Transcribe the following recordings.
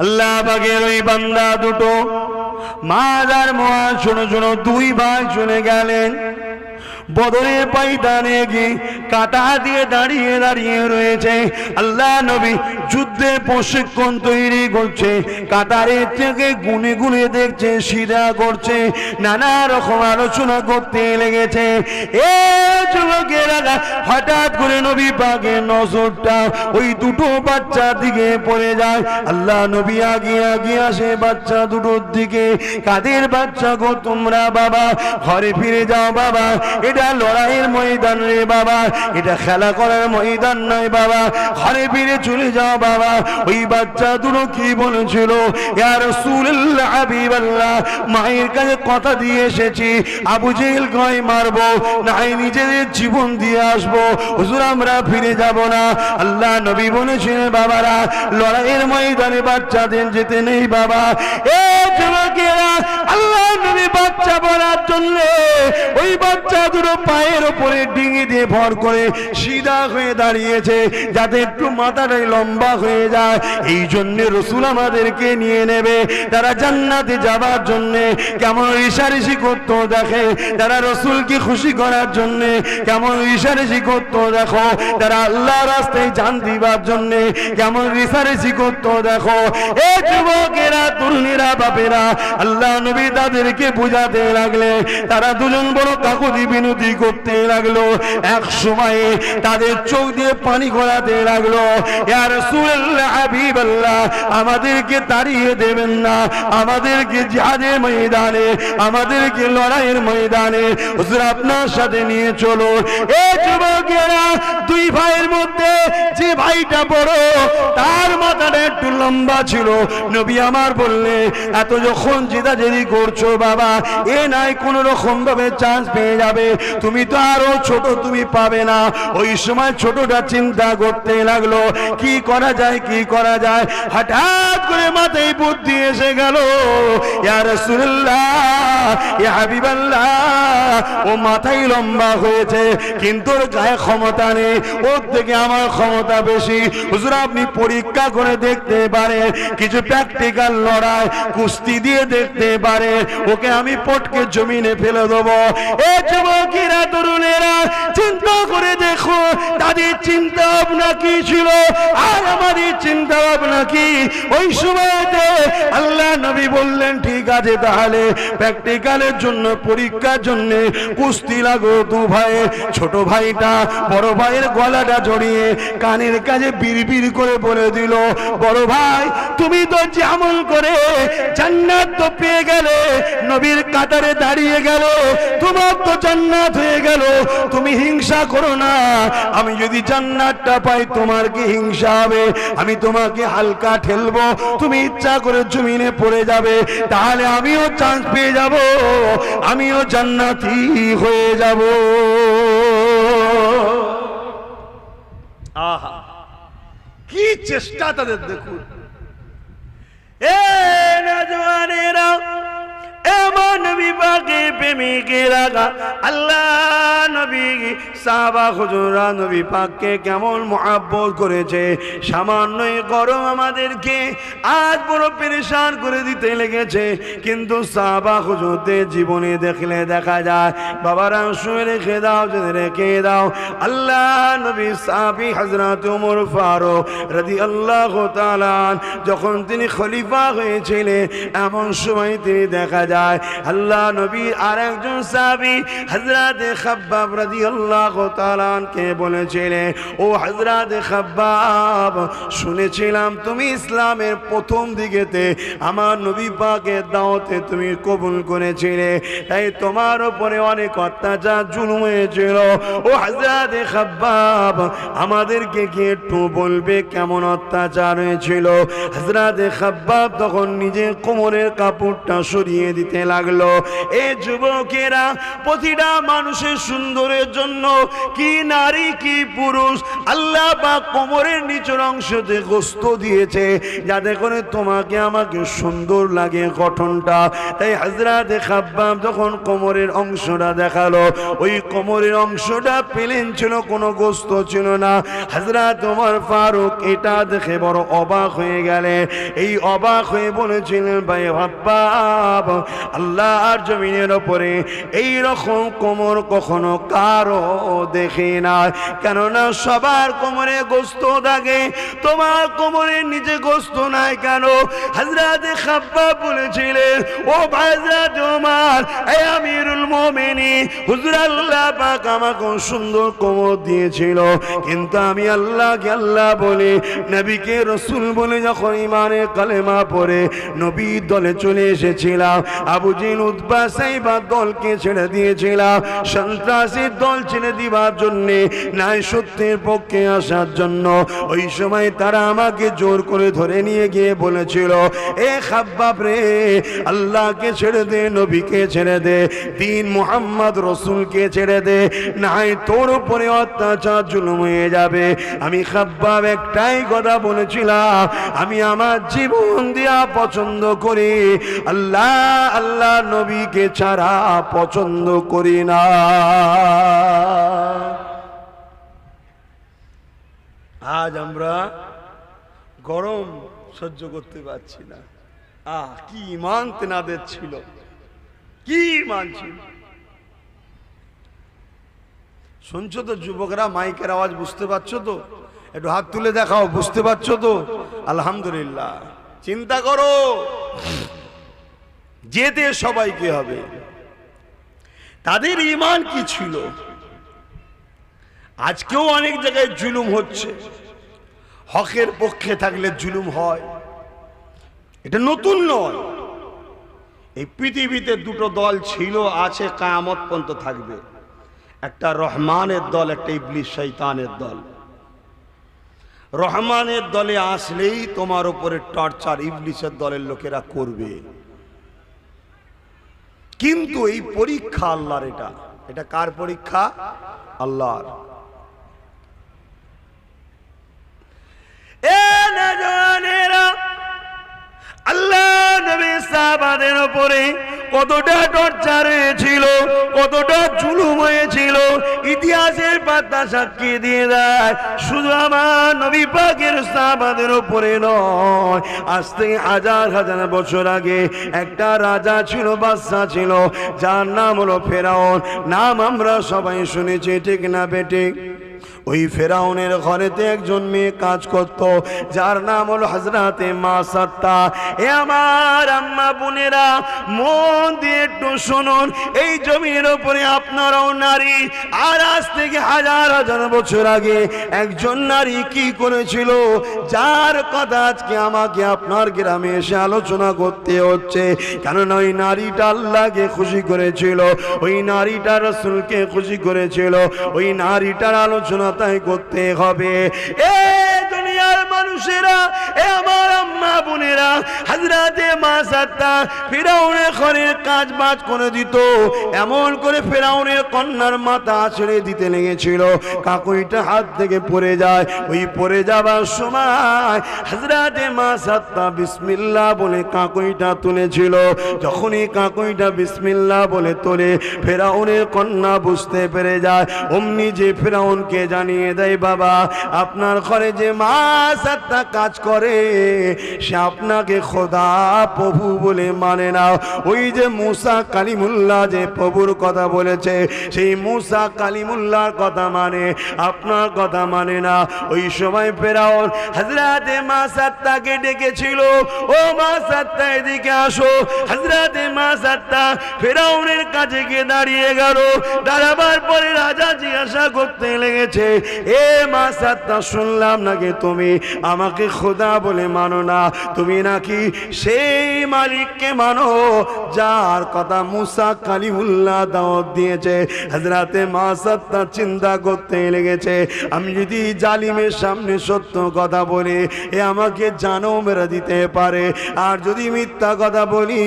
আল্লাহ বাগের ওই বান্দা দুটো মাদার মোয়া শোনো শুনো দুই ভাই শুনে গেলেন। বদরের পাইদানে গিয়ে কাটা দিয়ে দাঁড়িয়ে দাঁড়িয়ে রয়েছে। আল্লাহ নবী যুদ্ধের প্রশিক্ষণ তৈরি করছে। কাতারের থেকে গুনে গুনে দেখছে সিধা করছে, নানা রকম আলোচনা করতে লেগেছে। এ যুবকেরা হঠাৎ করে নবী পাকের নজরটা ওই দুটো বাচ্চার দিকে পড়ে যায়। আল্লাহ নবী আগে আগে আসে বাচ্চা দুটোর দিকে। কাদের বাচ্চা গো তোমরা বাবা? ঘরে ফিরে যাও বাবা। এটা লড়াইয়ের ময়দান রে বাবা। এটা খেলা করার ময়দান নয় বাবা। ঘরে ফিরে চলে যাও বাবা। ওই বাচ্চা দুটো কি বলেছিল? ইয়া রাসূলুল্লাহ, হাবিবাল্লাহ, মায়ের কাছে কথা দিয়ে এসেছি। আবু জেহেল কয় মারবো নাই নিজেদের জীবন দিয়ে আসব। হুজুর, আমরা ফিরে যাব না। আল্লাহ নবী বলেছিলেন, বাবারা, লড়াইয়ের ময়দানে বাচ্চাদের যেতে নেই বাবা। এ যুবকেরা আল্লাহ নবী বাচ্চা বলার জন্য ওই বাচ্চা দুটো পায়ের ওপরে ডিঙি দিয়ে ভর করে সিধা হয়ে দাঁড়িয়েছে, যাতে একটু মাথাটাই লম্বা হয়ে যায়। এই জন্য রসুল আমাদেরকে নিয়ে নেবে। তারা জান্নাতে যাবার জন্য কেমন ঋষারিষি করতো দেখে। তারা রসুলকে খুশি করার জন্য কেমন ঋষারিষি করতো দেখো। তারা আল্লাহ রাস্তায় জান দিবার জন্য কেমন ঋষারিষি করতো দেখো। এ যুবকেরা, তরুণীরা, বাপেরা, আল্লাহ নবী তাদেরকে বুঝাতে লাগলে তারা দুজন বড় কাকুতি বিনতি করতে লাগল। এক সময়ে তাদের চোখ দিয়ে পানি গড়াতে লাগল। আমাদেরকে তাড়িয়ে দেবেন না। আমাদেরকে জিহাদের ময়দানে, আমাদেরকে লড়াইয়ের ময়দানে আপনার সাথে নিয়ে চলো। এ যুবকেরা, দুই ভাইয়ের মধ্যে যে ভাইটা বড়, তার মাথাটা একটু লম্বা ছিল। নবী আমার বললে, এত যখন জেদাজেদি করছ বাবা, এ নাই কোন রকম ভাবে চান্স পেয়ে যাবে। তুমি তো আরও ছোট, তুমি পাবে না। ওই সময় ছোটটা চিন্তা করতে লাগল, কি করা যায়, কি করা যায়? হঠাৎ করে মাথায় বুদ্ধি এসে গেল ও মাথায় লম্বা হয়েছে, কিন্তু ওর গায়ে ক্ষমতা নেই, ওর থেকে আমার ক্ষমতা বেশি। হুজুর, আপনি পরীক্ষা করে দেখতে পারেন কিছু প্র্যাকটিক্যাল লড়াই, কুস্তি দিয়ে দেখতে পারে। ওকে আমি পটকে জমিনে ফেলে দেবো। এ যুবকেরা তরুণেরা চিন্তা করে দেখো তাদের চিন্তা ভাবনা কি ছিল? আর আমাদের চিন্তা ভাবনা কি? ওই সময়তে আল্লাহ নবী বললেন, ঠিক আছে তাহলে প্র্যাকটিক্যালের জন্য, পরীক্ষার জন্য কুস্তি লাগো দু ভাই, ছোট ভাইটা বড় ভাইয়ের গলাটা জড়িয়ে কানের কাছে বিড় করে বলে দিল, বড় ভাই, তুমি তো যেমন করে জান্নাত তো পেয়ে গেলে, নবীর কাতারে দাঁড়িয়ে গেল, তোমার তো জান্নাত হয়ে গেল, তুমি হিংসা করো না, আমি যদি জান্নাতটা পাই তোমার কি হিংসা হবে? আমি তোমাকে হালকা ঠেলবো, তুমি ইচ্ছা করে জমিনে পড়ে যাবে, তাহলে আমিও চান্স পেয়ে যাব, আমিও জান্নাতি হয়ে যাব। আহা, কি চেষ্টা তাদের দেখুন। এ নজওয়ানেরা এমন বিভাগে প্রেমিকেরা আল্লাহ নবী সাহাবা হুজুরা নবী পাককে কেমন মহাব্বত করেছে। সামান্যই গরম আমাদেরকে আজ বড় পেরেশান করে দিতে লেগেছে। কিন্তু সাহাবা হুজুরদের জীবনে দেখলে দেখা যায়, বাবারা শুয়ে রেখে দাও যদি রেখে দাও। আল্লাহ নবী সাহাবি হজরত উমর ফারুক রাদি আল্লাহ তালান যখন তিনি খলিফা হয়েছিলেন, এমন সময় তিনি দেখা যায় আল্লাহ নবী আর একজন হজরত রাদি আল্লাহ তালানকে বলেছিলেন, ও হজরত শুনেছিলাম তুমি ইসলামের প্রথম দিকেতে আমার নবী পাকের দাওয়াতে তুমি কবুল করেছিলে। তাই তোমার উপরে অনেক অত্যাচার, জুলুম হয়েছিল। ও হজরত খাব্বাব, আমাদেরকে কি একটু বলবে কেমন অত্যাচার হয়েছিল? হজরত খাব্বাব তখন নিজে কোমরের কাপড়টা সরিয়ে দিতে লাগল। এ যুবকেরা, প্রতিটা মানুষের সুন্দরের জন্য কি নারী, কি পুরুষ, আল্লাহ বা কোমরের নিচের অংশতে গোস্ত দিয়েছে। যাতে করে তোমাকে আমাকে সুন্দর লাগে গঠনটা। তাই হাজরাতে খাব্বাব যখন কোমরের অংশটা দেখাল, ওই কোমরের অংশটা পেলেন ছিল, কোনো গোস্ত ছিল না। হাজরা তোমার ফারুক এটা দেখে বড় অবাক হয়ে গেলে এই অবাক হয়ে বলেছিলেন, ভাই ভাব্বাব আল্লাহর জমিনের ওপরে এই রকম কোমর কখনো কারও দেখে না। কেননা সবার কোমরে গোস্ত থাকে, তোমার কোমরের নিচে গোস্ত নাই কেন? হাজরাতে খাব্বা বলেছিলেন, ও ভাইজা তোমার, এই আমিরুল মোমেনি হুজুর আল্লাহ পাক আমাকে সুন্দর কোমর দিয়েছিল। কিন্তু আমি আল্লাহকে আল্লাহ বলে, নবীকে রসুল বলে যখন ইমানে কালেমা পড়ে, নবীর দলে চলে এসেছিলাম। আবু জিন উদ্বা সাইবা দলকে ছেড়ে দিয়েছিলাম। সন্ত্রাসীর দল ছেড়ে দিবার জন্যে নাই সত্যের পক্ষে আসার জন্য। ওই সময় তারা আমাকে জোর করে ধরে নিয়ে গিয়ে বলেছিল, এ খাব্বাব রে, আল্লাহকে ছেড়ে দে, নবীকে ছেড়ে দে, দিন মোহাম্মদ রসুলকে ছেড়ে দে, নাই তোর উপরে অত্যাচার জুলুম হয়ে যাবে। আমি খাব্বাব একটাই কথা বলেছিলাম, আমি আমার জীবন দিয়া পছন্দ করি, আল্লাহ আল্লাহ নবীকে ছাড়া পছন্দ করি না। আজ আমরা গরম সহ্য করতে পারছি না। আহ, কি ইমান তেনাদের ছিল। কি ইমান ছিল। শুনছো তো যুবকরা, মাইকের আওয়াজ বুঝতে পারছ তো? একটু হাত তুলে দেখাও, বুঝতে পারছ তো? আলহামদুলিল্লাহ। চিন্তা করো। যেতে সবাইকে হবে। তাদের ইমান কি ছিল? আজকেও অনেক জায়গায় জুলুম হচ্ছে। হকের পক্ষে থাকলে জুলুম হয়। এটা নতুন নয়। এই পৃথিবীতে দুটো দল ছিল, আছে, কায়ামত পর্যন্ত থাকবে। একটা রহমানের দল, একটা ইবলিশ শৈতানের দল। রহমানের দলে আসলেই তোমার উপরে টর্চার ইবলিশের দলের লোকেরা করবে। কিন্তু এই পরীক্ষা আল্লাহর এটা। এটা কার পরীক্ষা? আল্লাহর। আল্লাহ নবী সাহাবাদের উপরে কতটা টর্চার হয়েছিল কতটা জুলুম হয়েছিল ইতিহাসের পাতা সাক্ষী দিয়ে দেয়, শুধু আমার নবী পাকের সাহাবাদের উপরে নয়, আজ থেকে হাজার হাজার বছর আগে একটা রাজা ছিল বাদশা ছিল, যার নাম হলো ফেরাউন। নাম আমরা সবাই শুনেছি, ঠিক না বেটে ওই ফেরাউনের ঘরেতে একজন মেয়ে কাজ করত, যার নাম হলো হাজরাতে মা সাত্তা এ আমার আম্মা বোনেরা, মন দিয়ে একটু শুনুন, এই জমির উপরে আপনারাও নারী। আর আজ থেকে হাজার হাজার বছর আগে একজন নারী কি করেছিল? যার কথা আজকে আমাকে আপনার গ্রামে এসে আলোচনা করতে হচ্ছে। কেননা ওই নারীটা আল্লাহকে খুশি করেছিল, ওই নারীটা রসুলকে খুশি করেছিল, ওই নারীটার আলোচনা তাই করতে হবে। এ দুনিয়ার মানুষেরা এ আমার বোনেরা হাজরাতে মা ফেরাউনের ঘরের কাজ বাজ করে দিত। এমন করে ফেরাউনের কন্যার মাথা ছেড়ে দিতে লেগেছিল। কাকুইটা হাত থেকে পড়ে যায়। ওই পড়ে যাবার সময় হাজরাতে মা সাত্তা বিসমিল্লাহ বলে কাকুইটা তুলেছিল। যখনই কাকুইটা বিসমিল্লাহ বলে তোলে, ফেরাউনের কন্যা বুঝতে পেরে যায়। অমনি যে ফেরাউনকে জানিয়ে দেয়, বাবা, আপনার ঘরে যে মা সাত্তা কাজ করে সে আপনাকে খোদা প্রভু বলে মানে না। ওই যে মুসা কালিমুল্লাহ যে প্রভুর কথা বলেছে, সেই মুসা কালিমুল্লাহর কথা মানে আপনার কথা মানে না। ওই সময় ফেরাউন হাজরাতে মা সাত্তাকে ডেকেছিল, ও মা সাত্তা এদিকে আসো। হাজরাতে মা সাত্তা ফেরাউনের কাছে গিয়ে দাঁড়িয়ে গেল। দাঁড়াবার পরে রাজা জিজ্ঞাসা করতে লেগেছে, এ মা সাত্তা শুনলাম নাকি তুমি আমাকে খোদা বলে মানো না? তুমি নাকি সেই মালিককে মানো, যার কথা মুসা কালিমুল্লাহ দাওয়াত দিয়েছে। হাজরাতে মা সত্তা চিন্তা করতে লেগেছে। আমি যদি জালিমের সামনে সত্য কথা বলি, এ আমাকে জানো মেরে দিতে পারে। আর যদি মিথ্যা কথা বলি,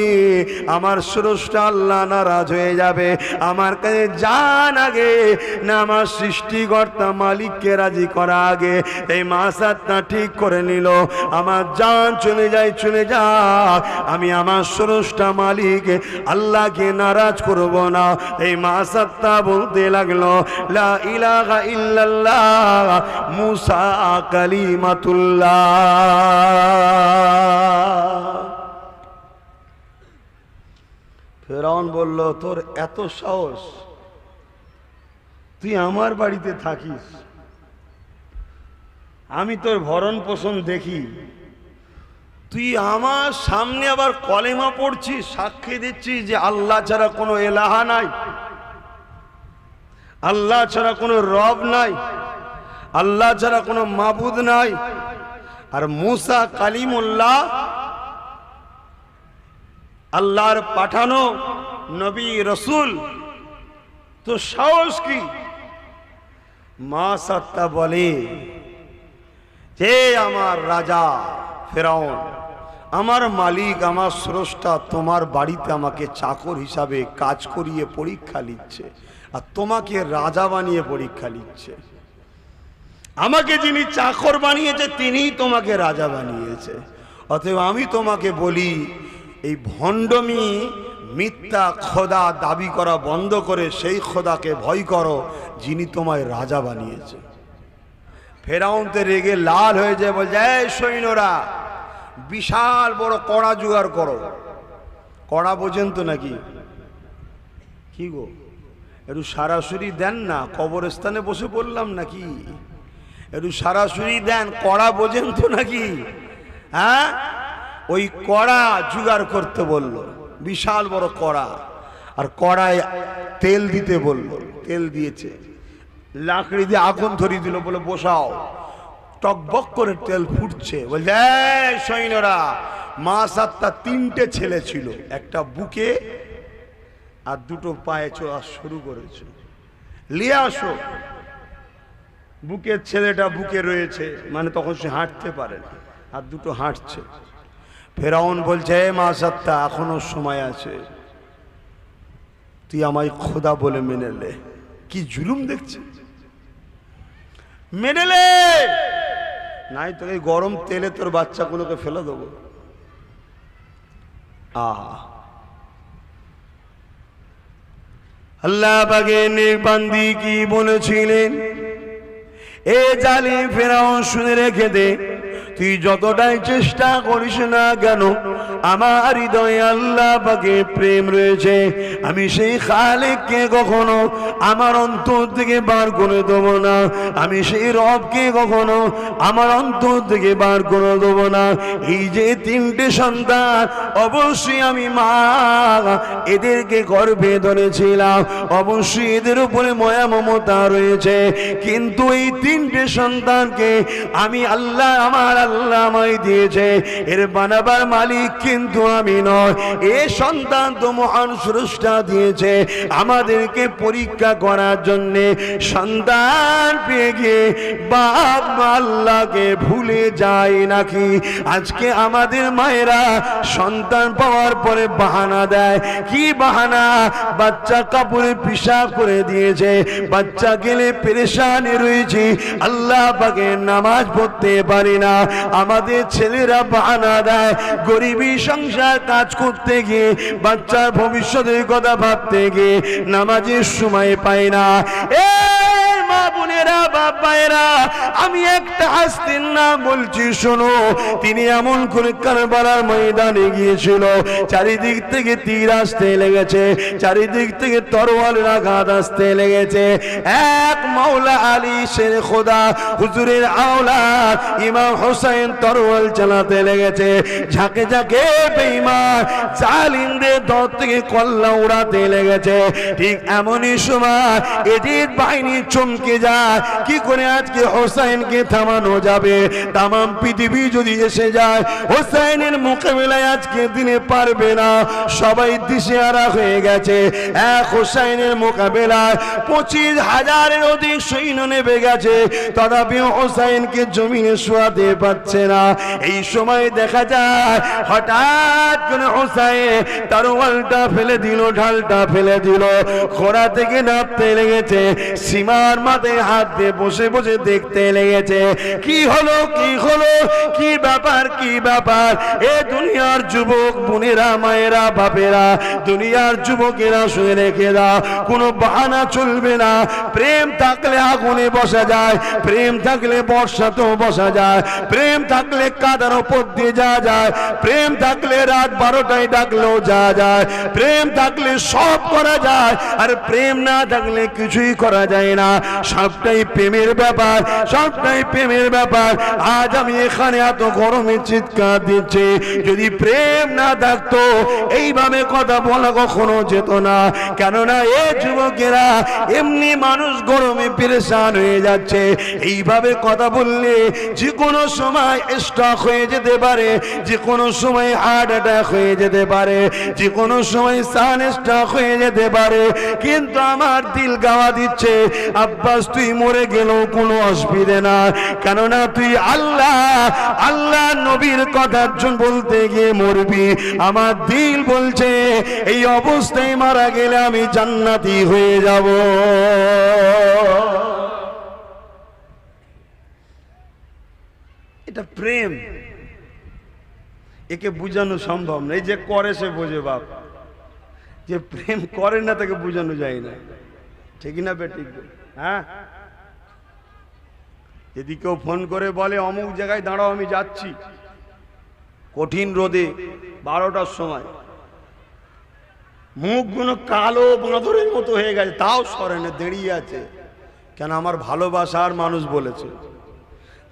আমার স্রষ্টা আল্লাহ নারাজ হয়ে যাবে। আমার কাছে জান আগে, না আমার সৃষ্টিকর্তা মালিককে রাজি করা আগে। এই মাসাতটা ঠিক করে নিল। আমার জান চলে যায় চলে যা আমি আমার স্রষ্টা মালিক আল্লাহকে নারাজ করব না। এই মাসাতটা বলতে লাগল মুসা কালিমাতুল্লাহ। ফেরাউন বলল, তোর এত সাহস, তুই আমার বাড়িতে থাকিস। আমি তোর ভরণ পোষণ দেখি। তুই আমার সামনে আবার কলেমা পড়ছিস, সাক্ষী দিচ্ছিস যে আল্লাহ ছাড়া কোনো এলাহা নাই। আল্লাহ ছাড়া কোনো রব নাই। আল্লাহ ছাড়া কোনো মাবুদ নাই। আর মুসা কালিমুল্লাহ আল্লাহর পাঠানো নবী রসুল তো সাহস কি? মা সত্তা বলে যে আমার রাজা ফেরাউন, আমার মালিক, আমার স্রষ্টা তোমার বাড়িতে আমাকে চাকর হিসাবে কাজ করিয়ে পরীক্ষা নিচ্ছে আর তোমাকে রাজা বানিয়ে পরীক্ষা নিচ্ছে আমাকে যিনি চাকর বানিয়েছে, তিনিই তোমাকে রাজা বানিয়েছে। অতএব আমি তোমাকে বলি, এই ভণ্ডমি, মিথ্যা, খোদা দাবি করা বন্ধ করে সেই খোদাকে ভয় করো, যিনি তোমায় রাজা বানিয়েছে। ফেরাউনতে রেগে লাল হয়ে যায়, বলছে, এই সৈন্যরা বিশাল বড় কড়া জোগাড় করো। কড়া বোঝেন তো নাকি? কি গো? একটু সারাসরি দেন না, কবরস্থানে বসে পড়লাম নাকি? একটু সারাসরি দেন, কড়া বোঝেন তো নাকি? হ্যাঁ? ওই কড়া জোগাড় করতে বলল, বিশাল বড় কড়া। আর কড়ায় তেল দিতে বলল, তেল দিয়েছে। লাকড়ি দিয়ে আগুন ধরিয়ে দিল, বলে বসাও। টকবক করে তেল ফুটছে। বলছে সৈন্যরা, মা সাতটা তিনটে ছেলে ছিল, একটা বুকে আর দুটো পায়ে চলা শুরু করেছে লিয়ে আসো। বুকের ছেলেটা বুকে রয়েছে মানে তখন সে হাঁটতে পারে না, আর দুটো হাঁটছে। ফেরাউন বলছে "এ মা সত্তা এখনও সময় আছে। তুই আমায় খোদা বলে মেনে লে কি জুলুম দেখছে? মেনে লে নাই তো, এই গরম তেলে তোর বাচ্চাগুলোকে ফেলে দেবো। আহা। আল্লাহ বাগে কি বলেছিলেন? এ জালি ফেরাও শুনে রেখে দে। তুই যতটাই চেষ্টা করিস না কেন, আমার হৃদয়ে আল্লাহ পাকে প্রেম রয়েছে। আমি সেই খালেককে কখনো আমার অন্তর থেকে বার করে দেবো না। আমি সেই রবকে কখনো আমার অন্তর থেকে বার করে দেবো না। এই যে তিনটে সন্তান, অবশ্যই আমি মা এদেরকে গর্ভে ধরেছিলাম। অবশ্যই এদের উপরে ময়া, মমতা রয়েছে। কিন্তু এই তিনটে সন্তানকে আমি আল্লাহ, আমার আল্লাহ আমায় দিয়েছে। এর বানাবার মালিক কিন্তু আমি নয়। এ সন্তান তো মহান স্রষ্টা দিয়েছে আমাদেরকে পরীক্ষা করার জন্যে। সন্তান পেয়ে গিয়ে বাপ আল্লাহকে ভুলে যায় নাকি? আজকে আমাদের মায়েরা সন্তান পাওয়ার পরে বাহানা দেয়। কি বাহানা? বাচ্চা কাপড়ে পিসাব করে দিয়েছে। বাচ্চা গেলে পেরেশানি রয়েছে। আল্লাহ পাকে নামাজ পড়তে পারি না। আমাদের ছেলেরা বাহানা দেয়, গরিবি সংসার কাজ করতে গিয়ে, বাচ্চার ভবিষ্যতের কথা ভাবতে গিয়ে, নামাজের সময় পায় না। এ বোনেরা বাবায়েরা আমি একটা হাসতেন না বলছি, শোনো। তিনি এমন করে কারবালার ময়দানে গিয়েছিল, চারিদিক থেকে তীর আসতে লেগেছে, চারিদিক থেকে তরোয়াল আঘাত আসতে লেগেছে। এক মাওলা আলী শের খোদা, হুজুরের আওলা ইমাম হোসেন তরোয়াল চালাতে লেগেছে। ঝাঁকে ঝাঁকে বেঈমান, জালিমদের দর থেকে কল্লা উড়াতে লেগেছে। ঠিক এমনই সময় এদের বাহিনী চমকে যায় কি করে আজকে হোসাইনকে থামানো যাবে? তামাম পৃথিবী যদি এসে যায়, হোসাইনের মোকাবেলায় আজকে দিনে পারবে না। সবাই দিশেহারা হয়ে গেছে। এক হোসাইনের মোকাবেলায় পঁচিশ হাজারের অধিক সৈন্য নেবে গেছে। তথাপি হোসাইনকে জমিনে শোয়াতে পারছে না। এই সময় দেখা যায়, হঠাৎ করে হোসাইন তার ওয়ালটা ফেলে দিল, ঢালটা ফেলে দিল। ঘোড়া থেকে নামতে লেগেছে। সীমার মাথায় হাত দিয়ে বসে বসে দেখতে লেগেছে। কি হলো কি হলো, কি ব্যাপার কি ব্যাপার? এ দুনিয়ার যুবক বোনেরা, মায়েরা, বাপেরা, দুনিয়ার যুবকেরা শুয়ে রেখে দাও। কোনো বাহানা চলবে না। প্রেম থাকলে আগুনে বসা যায়, প্রেম থাকলে বর্ষাতেও বসা যায়, প্রেম থাকলে কাদার ওপর দিয়ে যাওয়া যায়, প্রেম থাকলে রাত বারোটায় ডাকলেও যাওয়া যায়, প্রেম থাকলে সব করা যায়, আর প্রেম না থাকলে কিছুই করা যায় না। সবটাই প্রেমের ব্যাপার, সবটাই প্রেমের ব্যাপার। আজ আমি এখানে এত গরমে চিৎকার দিচ্ছি, যদি প্রেম না থাকতো, এইভাবে কথা বলা কখনো যেত না। কেননা এ যুবকেরা এমনি মানুষ গরমে পেরেশান হয়ে যাচ্ছে। এইভাবে কথা বললে যে কোনো সময় স্টক হয়ে যেতে পারে যে কোনো সময় হার্ট অ্যাটাক হয়ে যেতে পারে যে কোনো সময় সান স্টক হয়ে যেতে পারে। কিন্তু আমার দিল গাওয়া দিচ্ছে, আব্বাস, তুই মরে গেলেও কোনো অসুবিধে না। কেননা তুই আল্লাহ আল্লাহ নবীর কথার জন্য বলতে গিয়ে মরবি। আমার দিল বলছে, এই অবস্থায় মারা গেলে আমি জান্নাতি হয়ে যাব। এটা প্রেম। একে বোঝানো সম্ভব না। এই যে করে সে বোঝে বাপ। যে প্রেম করে না, তাকে বোঝানো যায় না। ঠিক না বেঠিক হ্যাঁ? যদি কেউ ফোন করে বলে, অমুক জায়গায় দাঁড়াও, আমি যাচ্ছি। কঠিন রোদে, বারোটার সময়। মুখগুলো কালো বাঁদরের মতো হয়ে গেছে, তাও সরেনে, দাঁড়িয়ে আছে। কেন, আমার ভালোবাসার মানুষ বলেছে,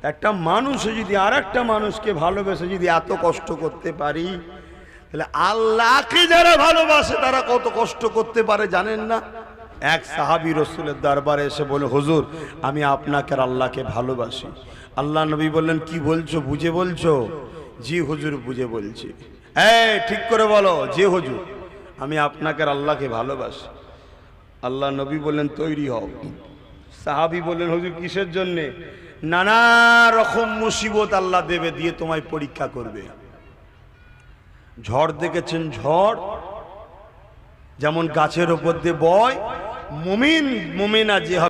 একটা মানুষ যদি আর একটা মানুষকে ভালোবেসে যদি এত কষ্ট করতে পারি, তাহলে আল্লাহকে যারা ভালোবাসে, তারা কত কষ্ট করতে পারে জানেন না? এক সাহাবি রসুলের দরবারে এসে বলে হুজুর, আমি আপনাকে আল্লাহকে ভালোবাসি। আল্লাহ নবী বললেন, কি বলছো? বুঝে বলছো? জি হুজুর, বুঝে বলছি। এই, ঠিক করে বলো যে হুজুর, আমি আপনাকে আল্লাহকে ভালোবাসি। আল্লাহ নবী বললেন, তৈরি হও। সাহাবি বললেন, হুজুর, কিসের জন্যে? নানা রকম মুসিবত আল্লাহ দেবে, দিয়ে তোমায় পরীক্ষা করবে। ঝড় দেখেছেন, ঝড়? যেমন গাছের ওপর দিয়ে বয় মুমিন মুমিনা যে হবে।